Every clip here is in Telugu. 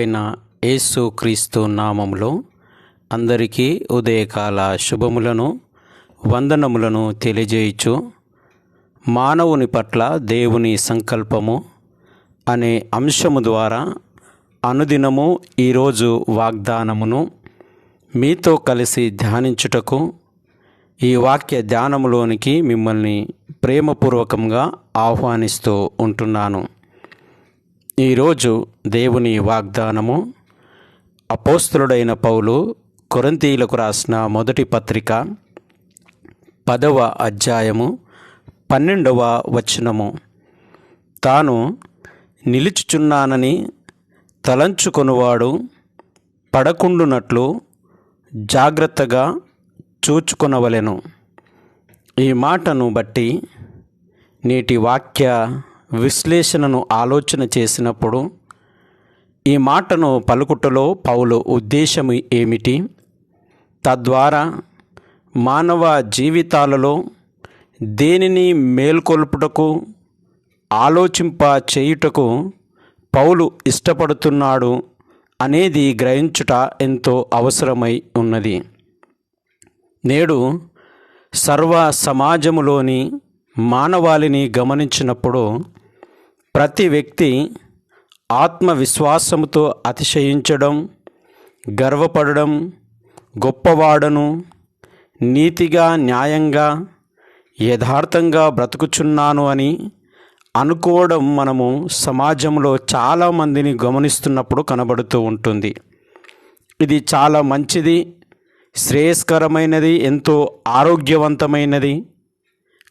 ప్రభువైన యేసు క్రీస్తు నామములో అందరికీ ఉదయకాల శుభములను వందనములను తెలియజేయచ్చు మానవుని పట్ల దేవుని సంకల్పము అనే అంశము ద్వారా అనుదినము ఈరోజు వాగ్దానమును మీతో కలిసి ధ్యానించుటకు ఈ వాక్య ధ్యానములోనికి మిమ్మల్ని ప్రేమపూర్వకంగా ఆహ్వానిస్తూ ఉంటున్నాను. ఈరోజు దేవుని వాగ్దానము అపోస్తులుడైన పౌలు కొరంతీయులకు రాసిన మొదటి పత్రిక పదవ అధ్యాయము పన్నెండవ వచనము. తాను నిలుచుచున్నానని తలంచుకొనువాడు పడకుండునట్లు జాగ్రత్తగా చూచుకొనవలెను. ఈ మాటను బట్టి నేటి వాక్య విశ్లేషణను ఆలోచన చేసినప్పుడు ఈ మాటను పలుకుటలో పౌలు ఉద్దేశం ఏమిటి? తద్వారా మానవ జీవితాలలో దేనిని మేల్కొల్పుటకు ఆలోచింప చేయుటకు పౌలు ఇష్టపడుతున్నాడు అనేది గ్రహించుట ఎంతో అవసరమై ఉన్నది. నేడు సర్వ సమాజములోని మానవాళిని గమనించినప్పుడు ప్రతి వ్యక్తి ఆత్మవిశ్వాసముతో అతిశయించడం గర్వపడడం గొప్పవాడను నీతిగా న్యాయంగా యథార్థంగా బ్రతుకుచున్నాను అని అనుకోవడం మనము సమాజంలో చాలామందిని గమనిస్తున్నప్పుడు కనబడుతూ ఉంటుంది. ఇది చాలా మంచిది శ్రేయస్కరమైనది ఎంతో ఆరోగ్యవంతమైనది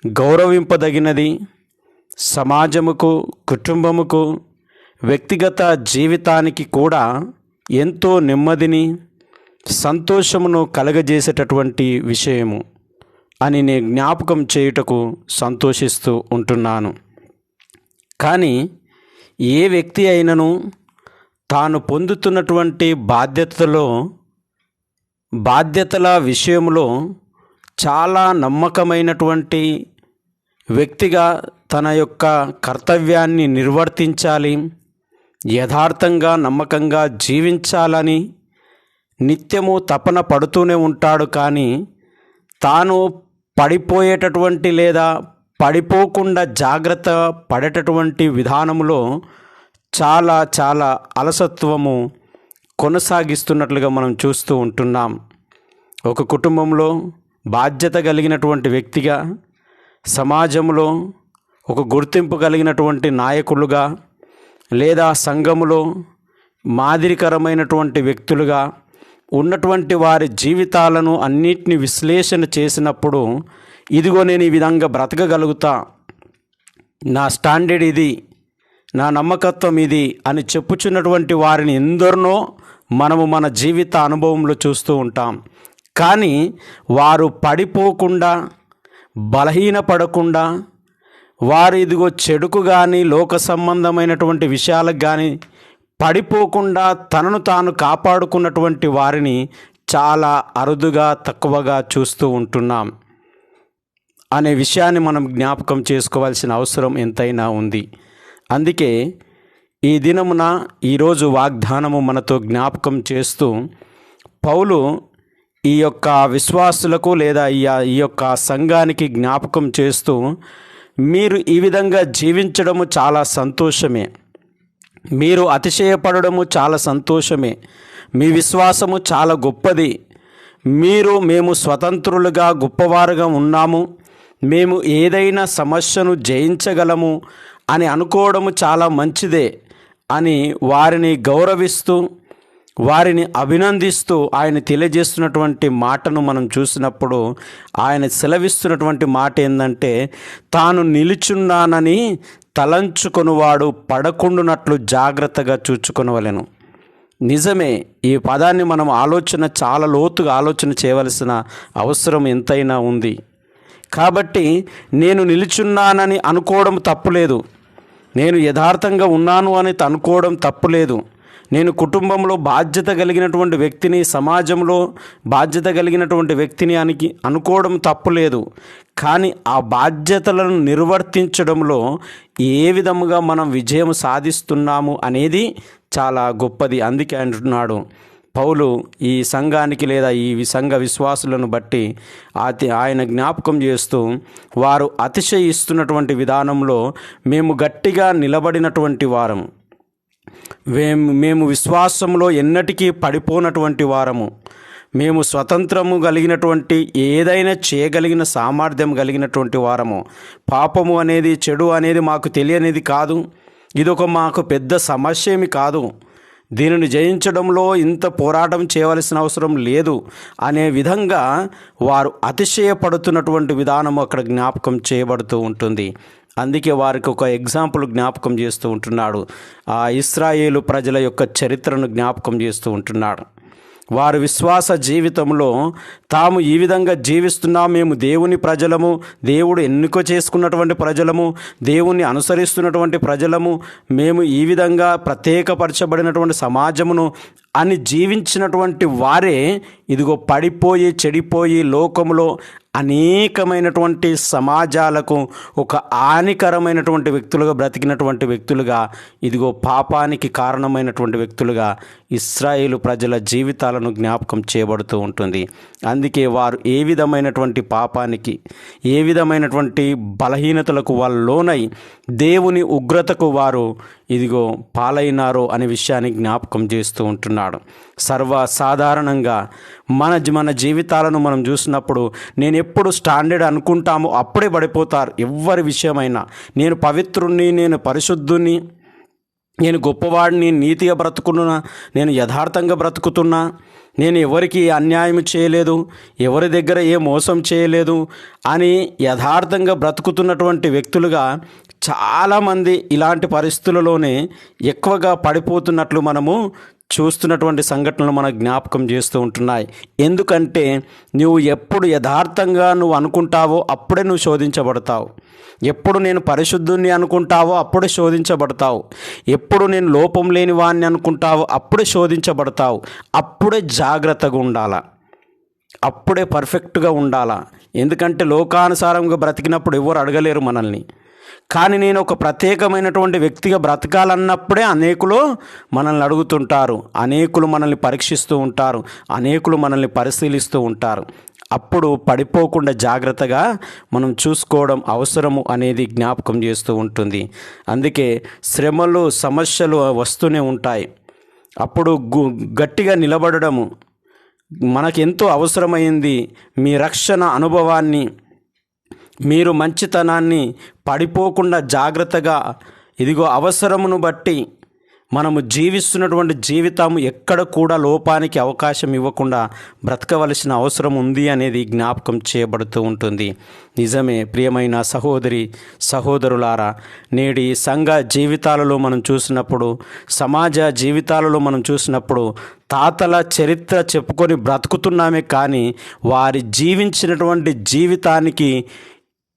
గౌరవింపదగినది సమాజముకు కుటుంబముకు వ్యక్తిగత జీవితానికి కూడా ఎంతో నెమ్మదిని సంతోషమును కలగజేసేటటువంటి విషయము అని నేను జ్ఞాపకం చేయుటకు సంతోషిస్తూ ఉంటున్నాను. కానీ ఏ వ్యక్తి అయినను తాను పొందుతున్నటువంటి బాధ్యతలో బాధ్యతల విషయంలో చాలా నమ్మకమైనటువంటి వ్యక్తిగా తన యొక్క కర్తవ్యాన్ని నిర్వర్తించాలి యథార్థంగా నమ్మకంగా జీవించాలని నిత్యము తపన పడుతూనే ఉంటాడు. కానీ తాను పడిపోయేటటువంటి లేదా పడిపోకుండా జాగ్రత్త పడేటటువంటి విధానంలో చాలా చాలా అలసత్వము కొనసాగిస్తున్నట్లుగా మనం చూస్తూ ఉంటున్నాం. ఒక కుటుంబంలో బాధ్యత కలిగినటువంటి వ్యక్తిగా సమాజంలో ఒక గుర్తింపు కలిగినటువంటి నాయకులుగా లేదా సంఘములో మాదిరికరమైనటువంటి వ్యక్తులుగా ఉన్నటువంటి వారి జీవితాలను అన్నిటిని విశ్లేషణ చేసినప్పుడు ఇదిగో నేను ఈ విధంగా బ్రతకగలుగుతా నా స్టాండర్డ్ ఇది నా నమ్మకత్వం ఇది అని చెప్పుచున్నటువంటి వారిని ఎందరినో మనము మన జీవిత అనుభవంలో చూస్తూ ఉంటాం. కానీ వారు పడిపోకుండా బలహీనపడకుండా వారు ఇదిగో చెడుకు కానీ లోక సంబంధమైనటువంటి విషయాలకు కానీ పడిపోకుండా తనను తాను కాపాడుకున్నటువంటి వారిని చాలా అరుదుగా తక్కువగా చూస్తూ ఉంటున్నాం. అనే విషయాన్ని మనం జ్ఞాపకం చేసుకోవాల్సిన అవసరం ఎంతైనా ఉంది. అందుకే ఈ దినమున ఈరోజు వాగ్దానము మనతో జ్ఞాపకం చేస్తూ పౌలు ఈ యొక్క విశ్వాసులకు లేదా ఈ ఈ యొక్క సంఘానికి జ్ఞాపకం చేస్తూ మీరు ఈ విధంగా జీవించడము చాలా సంతోషమే. మీరు అతిశయపడము చాలా సంతోషమే. మీ విశ్వాసము చాలా గొప్పది. మీరు మేము స్వతంత్రులుగా గొప్పవారుగా ఉన్నాము. మేము ఏదైనా సమస్యను జయించగలము అని అనుకోవడము చాలా మంచిదే అని వారిని గౌరవిస్తూ వారిని అభినందిస్తూ ఆయన తెలియజేస్తున్నటువంటి మాటను మనం చూసినప్పుడు ఆయన సెలవిస్తున్నటువంటి మాట ఏంటంటే తాను నిలుచున్నానని తలంచుకొనువాడు పడకుండునట్లు జాగ్రత్తగా చూచుకొనవలెను. నిజమే ఈ పదాన్ని మనం ఆలోచన చాలా లోతుగా ఆలోచన చేయవలసిన అవసరం ఎంతైనా ఉంది. కాబట్టి నేను నిలుచున్నానని అనుకోవడం తప్పులేదు. నేను యథార్థంగా ఉన్నాను అని అనుకోవడం తప్పులేదు. నేను కుటుంబంలో బాధ్యత కలిగినటువంటి వ్యక్తిని సమాజంలో బాధ్యత కలిగినటువంటి వ్యక్తిని అని అనుకోవడం తప్పులేదు కానీ ఆ బాధ్యతలను నిర్వర్తించడంలో ఏ విధముగా మనం విజయం సాధిస్తున్నాము అనేది చాలా గొప్పది. అందుకే అంటున్నాడు పౌలు ఈ సంఘానికి లేదా ఈ సంఘ విశ్వాసులను బట్టి అతి ఆయన జ్ఞాపకం చేస్తూ వారు అతిశయిస్తున్నటువంటి విధానంలో మేము గట్టిగా నిలబడినటువంటి వారం. మేము మేము విశ్వాసంలో ఎన్నటికీ పడిపోనటువంటి వారము. మేము స్వతంత్రము కలిగినటువంటి ఏదైనా చేయగలిగిన సామర్థ్యం కలిగినటువంటి వారము. పాపము అనేది చెడు అనేది మాకు తెలియనిది కాదు. ఇదొక మాకు పెద్ద సమస్య ఏమి కాదు. దీనిని జయించడంలో ఇంత పోరాటం చేయవలసిన అవసరం లేదు అనే విధంగా వారు అతిశయపడుతున్నటువంటి విధానం అక్కడ జ్ఞాపకం చేయబడుతూ ఉంటుంది. అందుకే వారికి ఒక ఎగ్జాంపుల్ జ్ఞాపకం చేస్తూ ఉంటున్నాడు. ఆ ఇస్రాయేలు ప్రజల యొక్క చరిత్రను జ్ఞాపకం చేస్తూ ఉంటున్నాడు. వారు విశ్వాస జీవితంలో తాము ఈ విధంగా జీవిస్తున్నాం మేము దేవుని ప్రజలము దేవుడు ఎన్నిక చేసుకున్నటువంటి ప్రజలము దేవుణ్ణి అనుసరిస్తున్నటువంటి ప్రజలము మేము ఈ విధంగా ప్రత్యేకపరచబడినటువంటి సమాజమును అని జీవించినటువంటి వారే ఇదిగో పడిపోయి చెడిపోయి లోకములో అనేకమైనటువంటి సమాజాలకు ఒక హానికరమైనటువంటి వ్యక్తులుగా బ్రతికినటువంటి వ్యక్తులుగా ఇదిగో పాపానికి కారణమైనటువంటి వ్యక్తులుగా ఇస్రాయేలు ప్రజల జీవితాలను జ్ఞాపకం చేయబడుతూ ఉంటుంది. అందుకే వారు ఏ విధమైనటువంటి పాపానికి ఏ విధమైనటువంటి బలహీనతలకు వాళ్ళు లోనై దేవుని ఉగ్రతకు వారు ఇదిగో పాలైనారో అనే విషయాన్ని జ్ఞాపకం చేస్తూ ఉంటున్నారు. ఉంటున్నాడు సర్వసాధారణంగా మన మన జీవితాలను మనం చూసినప్పుడు నేను ఎప్పుడు స్టాండర్డ్ అనుకుంటామో అప్పుడే పడిపోతారు. ఎవరి విషయమైనా నేను పవిత్రుణ్ణి నేను పరిశుద్ధుని నేను గొప్పవాడిని నీతిగా బ్రతుకున్నా నేను యథార్థంగా బ్రతుకుతున్నా నేను ఎవరికి అన్యాయం చేయలేదు ఎవరి దగ్గర ఏ మోసం చేయలేదు అని యథార్థంగా బ్రతుకుతున్నటువంటి వ్యక్తులుగా చాలామంది ఇలాంటి పరిస్థితులలోనే ఎక్కువగా పడిపోతున్నట్లు మనము చూస్తున్నటువంటి సంఘటనలు మన జ్ఞాపకం చేస్తూ ఉంటున్నాయి. ఎందుకంటే నువ్వు ఎప్పుడు యథార్థంగా నువ్వు అనుకుంటావో అప్పుడే నువ్వు శోధించబడతావు. ఎప్పుడు నేను పరిశుద్ధుని అనుకుంటావో అప్పుడే శోధించబడతావు. ఎప్పుడు నేను లోపం లేని వాడిని అనుకుంటావో అప్పుడే శోధించబడతావు. అప్పుడే జాగ్రత్తగా ఉండాలా. అప్పుడే పర్ఫెక్ట్గా ఉండాలా. ఎందుకంటే లోకానుసారంగా బ్రతికినప్పుడు ఎవరు అడగలేరు మనల్ని. కానీ నేను ఒక ప్రత్యేకమైనటువంటి వ్యక్తిగా బ్రతకాలన్నప్పుడే అనేకులు మనల్ని అడుగుతుంటారు. అనేకులు మనల్ని పరీక్షిస్తూ ఉంటారు. అనేకులు మనల్ని పరిశీలిస్తూ ఉంటారు. అప్పుడు పడిపోకుండా జాగ్రత్తగా మనం చూసుకోవడం అవసరము అనేది జ్ఞాపకం చేస్తూ ఉంటుంది. అందుకే శ్రమలు సమస్యలు వస్తూనే ఉంటాయి. అప్పుడు గు గట్టిగా నిలబడడము మనకెంతో అవసరమైంది. మీ రక్షణ అనుభవాన్ని మీరు మంచితనాన్ని పడిపోకుండా జాగ్రత్తగా ఇదిగో అవసరమును బట్టి మనము జీవిస్తున్నటువంటి జీవితం ఎక్కడ కూడా లోపానికి అవకాశం ఇవ్వకుండా బ్రతకవలసిన అవసరం ఉంది అనేది జ్ఞాపకం చేయబడుతూ ఉంటుంది. నిజమే ప్రియమైన సహోదరి సహోదరులారా నేడి సంఘ జీవితాలలో మనం చూసినప్పుడు సమాజ జీవితాలలో మనం చూసినప్పుడు తాతల చరిత్ర చెప్పుకొని బ్రతుకుతున్నామే కానీ వారి జీవించినటువంటి జీవితానికి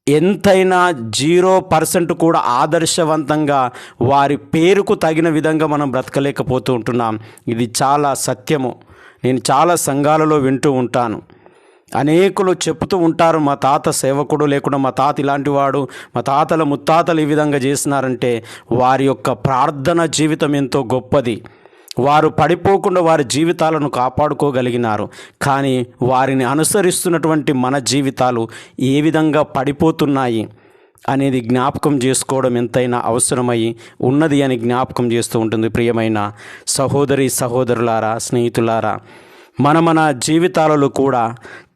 ఎంతైనా జీరో పర్సెంట్ కూడా ఆదర్శవంతంగా వారి పేరుకు తగిన విధంగా మనం బ్రతకలేకపోతూ ఉంటున్నాం. ఇది చాలా సత్యము. నేను చాలా సంఘాలలో వింటూ ఉంటాను. అనేకులు చెప్తూ ఉంటారు మా తాత సేవకుడు లేకుండా మా తాత ఇలాంటి వాడు మా తాతల ముత్తాతలు ఈ విధంగా చేసినారంటే వారి యొక్క ప్రార్థన జీవితం ఎంతో గొప్పది. వారు పడిపోకుండా వారి జీవితాలను కాపాడుకోగలిగినారు. కానీ వారిని అనుసరిస్తున్నటువంటి మన జీవితాలు ఏ విధంగా పడిపోతున్నాయి అనేది జ్ఞాపకం చేసుకోవడం ఎంతైనా అవసరమై ఉన్నది అని జ్ఞాపకం చేస్తూ ఉంటుంది ప్రియమైన సహోదరి సహోదరులారా స్నేహితులారా. మన మన జీవితాలలో కూడా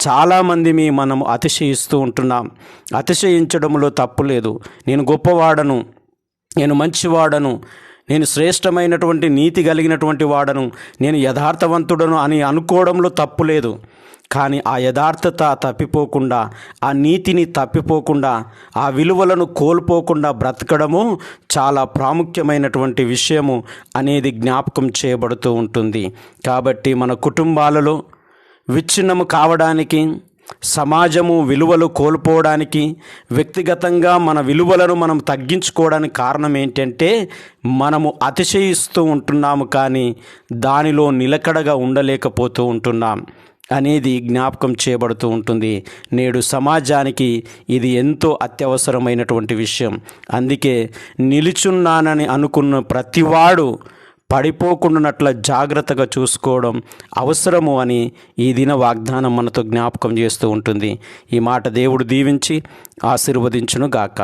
చాలామంది మీ మనం అతిశయిస్తూ ఉంటున్నాం. అతిశయించడంలో తప్పు లేదు. నేను గొప్పవాడను నేను మంచివాడను నేను శ్రేష్టమైనటువంటి నీతి కలిగినటువంటి వాడను. నేను యథార్థవంతుడను అని అనుకోవడంలో తప్పు లేదు. కానీ ఆ యథార్థత తప్పిపోకుండా ఆ నీతిని తప్పిపోకుండా ఆ విలువలను కోల్పోకుండా బ్రతకడము చాలా ప్రాముఖ్యమైనటువంటి విషయము అనేది జ్ఞాపకం చేయబడుతూ ఉంటుంది. కాబట్టి మన కుటుంబాలలో విచ్ఛిన్నము కావడానికి సమాజము విలువలు కోల్పోవడానికి వ్యక్తిగతంగా మన విలువలను మనం తగ్గించుకోవడానికి కారణం ఏంటంటే మనము అతిశయిస్తూ ఉంటున్నాము కానీ దానిలో నిలకడగా ఉండలేకపోతూ ఉంటున్నాం అనేది జ్ఞాపకం చేయబడుతూ ఉంటుంది. నేడు సమాజానికి ఇది ఎంతో అత్యవసరమైనటువంటి విషయం. అందుకే నిలుచున్నానని అనుకున్న ప్రతివాడు పడిపోకుండానట్ల జాగ్రత్తగా చూసుకోవడం అవసరము అని ఈ దిన వాగ్దానం మనతో జ్ఞాపకం చేస్తూ ఉంటుంది. ఈ మాట దేవుడు దీవించి ఆశీర్వదించును గాక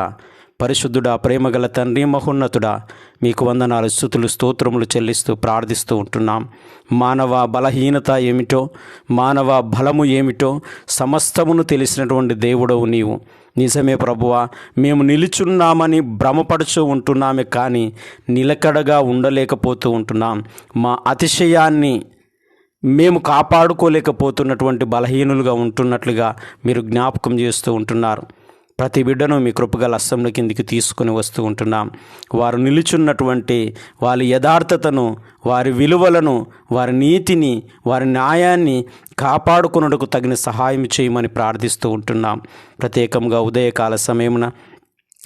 పరిశుద్ధుడా ప్రేమగల తండ్రి మహోన్నతుడా మీకు వందనాలు స్థుతులు స్తోత్రములు చెల్లిస్తూ ప్రార్థిస్తూ ఉంటున్నాం. మానవ బలహీనత ఏమిటో మానవ బలము ఏమిటో సమస్తమును తెలిసినటువంటి దేవుడవు నీవు. నిజమే ప్రభువా మేము నిలుచున్నామని భ్రమపడుచు ఉంటున్నామే కానీ నిలకడగా ఉండలేకపోతూ ఉంటున్నాం. మా అతిశయాన్ని మేము కాపాడుకోలేకపోతున్నటువంటి బలహీనులుగా ఉంటున్నట్లుగా మీరు జ్ఞాపకం చేస్తూ ఉంటున్నారు. ప్రతి బిడ్డను మీ కృపగల అస్సంల కిందికి తీసుకుని వస్తూ ఉంటున్నాం. వారు నిలుచున్నటువంటి వారి యథార్థతను వారి విలువలను వారి నీతిని వారి న్యాయాన్ని కాపాడుకున్నటకు తగిన సహాయం చేయమని ప్రార్థిస్తూ ఉంటున్నాం. ప్రత్యేకంగా ఉదయకాల సమయమున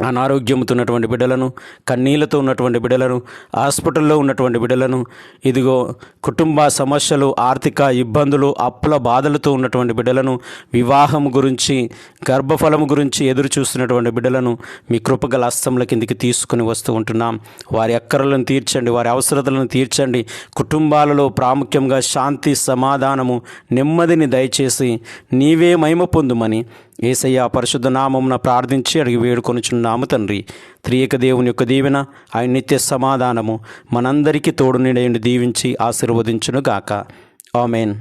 అనారోగ్యంతో ఉన్నటువంటి బిడ్డలను కన్నీళ్ళతో ఉన్నటువంటి బిడ్డలను హాస్పిటల్లో ఉన్నటువంటి బిడ్డలను ఇదిగో కుటుంబ సమస్యలు ఆర్థిక ఇబ్బందులు అప్పుల బాధలతో ఉన్నటువంటి బిడ్డలను వివాహం గురించి గర్భఫలం గురించి ఎదురు చూస్తున్నటువంటి బిడ్డలను మీ కృపగల హస్తంల కిందికి తీసుకుని వస్తూ ఉంటున్నాం. వారి అక్కరలను తీర్చండి వారి అవసరతలను తీర్చండి. కుటుంబాలలో ప్రాముఖ్యంగా శాంతి సమాధానము నెమ్మదిని దయచేసి నీవే మహిమ పొందుమని ఏసయ్య పరిశుద్ధ నామమున ప్రార్థించి అడిగి వేడుకొనుచున్నాము తండ్రి. త్రియక దేవుని యొక్క దీవెన ఆయన నిత్య సమాధానము మనందరికీ తోడు నిడయండి దీవించి ఆశీర్వదించును గాక ఆమెన్.